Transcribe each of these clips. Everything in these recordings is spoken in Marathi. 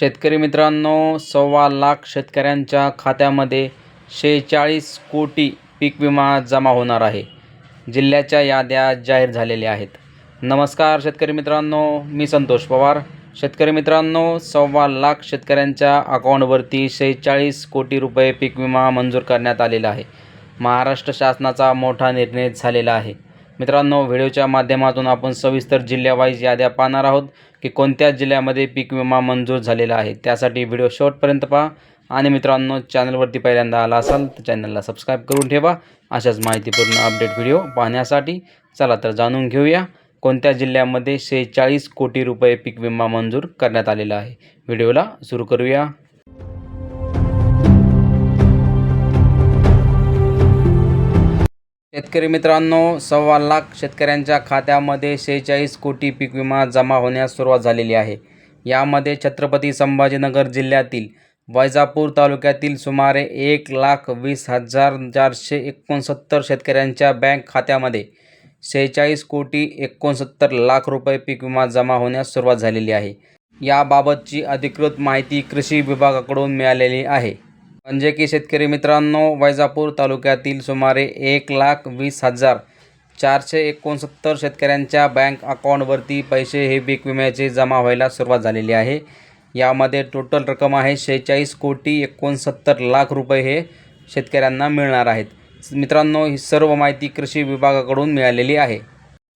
शेतकरी मित्रांनो सव्वा लाख शेतकऱ्यांच्या खात्यामध्ये शेहेचाळीस कोटी पीक विमा जमा होणार आहे. जिल्ह्याच्या याद्या जाहीर झालेल्या आहेत. नमस्कार शेतकरी मित्रांनो मी संतोष पवार. शेतकरी मित्रांनो सव्वा लाख शेतकऱ्यांच्या अकाउंटवरती शेहेचाळीस कोटी रुपये पीक विमा मंजूर करण्यात आलेला आहे. महाराष्ट्र शासनाचा मोठा निर्णय झालेला आहे. मित्रांनो व्हिडिओच्या माध्यमातून आपण सविस्तर जिल्ह्यावाईज याद्या पाहणार आहोत की कोणत्या जिल्ह्यामध्ये पीक विमा मंजूर झालेला आहे. त्यासाठी व्हिडिओ शेवटपर्यंत पहा. आणि मित्रांनो चॅनलवरती पहिल्यांदा आला असाल तर चॅनलला सबस्क्राईब करून ठेवा. अशाच माहितीपूर्ण अपडेट व्हिडिओ पाहण्यासाठी चला तर जाणून घेऊया कोणत्या जिल्ह्यामध्ये शेहेचाळीस कोटी रुपये पीक विमा मंजूर करण्यात आलेला आहे. व्हिडिओला सुरू करूया. शेतकरी मित्रांनो सव्वा लाख शेतकऱ्यांच्या खात्यामध्ये शेहेचाळीस कोटी पीक विमा जमा होण्यास सुरुवात झालेली आहे. यामध्ये छत्रपती संभाजीनगर जिल्ह्यातील वैजापूर तालुक्यातील सुमारे एक लाख वीस हजार चारशे एकोणसत्तर शेतकऱ्यांच्या बँक खात्यामध्ये शेहेचाळीस कोटी एकोणसत्तर लाख रुपये पीक विमा जमा होण्यास सुरुवात झालेली आहे. याबाबतची अधिकृत माहिती कृषी विभागाकडून मिळालेली आहे. म्हणजे की शेतकरी मित्रांनो वैजापूर तालुक्यातील सुमारे एक लाख वीस हजार चारशे एकोणसत्तर शेतकऱ्यांच्या बँक अकाउंटवरती पैसे हे पीक विम्याचे जमा व्हायला सुरुवात झालेली आहे. यामध्ये टोटल रक्कम आहे शेहेचाळीस कोटी एकोणसत्तर लाख रुपये हे शेतकऱ्यांना मिळणार आहेत. मित्रांनो ही सर्व माहिती कृषी विभागाकडून मिळालेली आहे.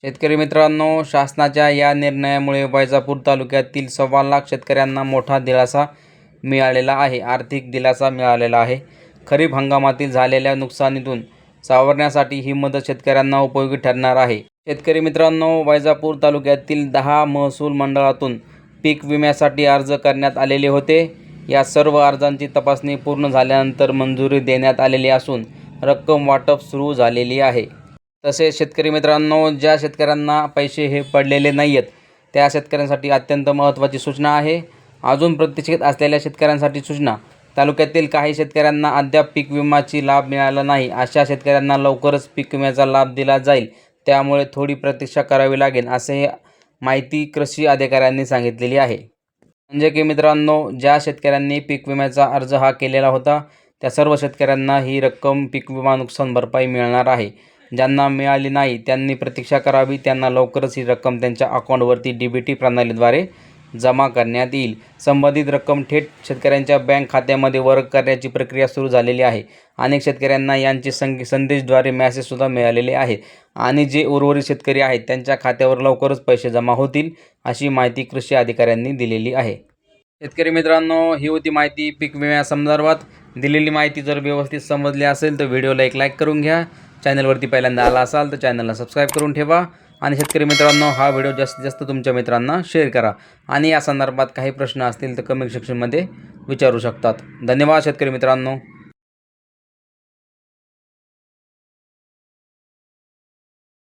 शेतकरी मित्रांनो शासनाच्या या निर्णयामुळे वैजापूर तालुक्यातील सव्वा लाख शेतकऱ्यांना मोठा दिलासा मिळालेला आहे. आर्थिक दिलासा मिळालेला आहे. खरीप हंगामातील झालेल्या नुकसानीतून सावरण्यासाठी ही मदत शेतकऱ्यांना उपयोगी ठरणार आहे. शेतकरी मित्रांनो वैजापूर तालुक्यातील दहा महसूल मंडळातून पीक विम्यासाठी अर्ज करण्यात आलेले होते. या सर्व अर्जांची तपासणी पूर्ण झाल्यानंतर मंजुरी देण्यात आलेली असून रक्कम वाटप सुरू झालेली आहे. तसेच शेतकरी मित्रांनो ज्या शेतकऱ्यांना पैसे हे पडलेले नाही आहेत त्या शेतकऱ्यांसाठी अत्यंत महत्त्वाची सूचना आहे. अजून प्रतीक्षेत असलेल्या शेतकऱ्यांसाठी सूचना. तालुक्यातील काही शेतकऱ्यांना अद्याप पीक विमाची लाभ मिळाला नाही. अशा शेतकऱ्यांना लवकरच पीक विम्याचा लाभ दिला जाईल. त्यामुळे थोडी प्रतीक्षा करावी लागेल असे माहिती कृषी अधिकाऱ्यांनी सांगितलेली आहे. म्हणजे की मित्रांनो ज्या शेतकऱ्यांनी पीक विम्याचा अर्ज हा केलेला होता त्या सर्व शेतकऱ्यांना ही रक्कम पीक विमा नुकसान भरपाई मिळणार आहे. ज्यांना मिळाली नाही त्यांनी प्रतीक्षा करावी. त्यांना लवकरच ही रक्कम त्यांच्या अकाउंटवरती डी बी टी प्रणालीद्वारे जमा करण्यात येईल. संबंधित रक्कम थेट शेतकऱ्यांच्या बँक खात्यामध्ये वर्ग करण्याची प्रक्रिया सुरू झालेली आहे. अनेक शेतकऱ्यांना यांचे संग संदेशद्वारे मॅसेजसुद्धा मिळालेले आहेत. आणि जे उर्वरित शेतकरी आहेत त्यांच्या खात्यावर लवकरच पैसे जमा होतील अशी माहिती कृषी अधिकाऱ्यांनी दिलेली आहे. शेतकरी मित्रांनो ही होती माहिती पीक विम्यासंदर्भात दिलेली माहिती जर व्यवस्थित समजली असेल तर व्हिडिओला एक लाईक करून घ्या. चॅनलवरती पहिल्यांदा आला असाल तर चॅनलला सबस्क्राईब करून ठेवा. आणि शेतकरी मित्रांनो हा व्हिडिओ जास्तीत जास्त तुमच्या मित्रांना शेअर करा. आणि या संदर्भात काही प्रश्न असतील तर कमेंट सेक्शनमध्ये विचारू शकतात. धन्यवाद शेतकरी मित्रांनो.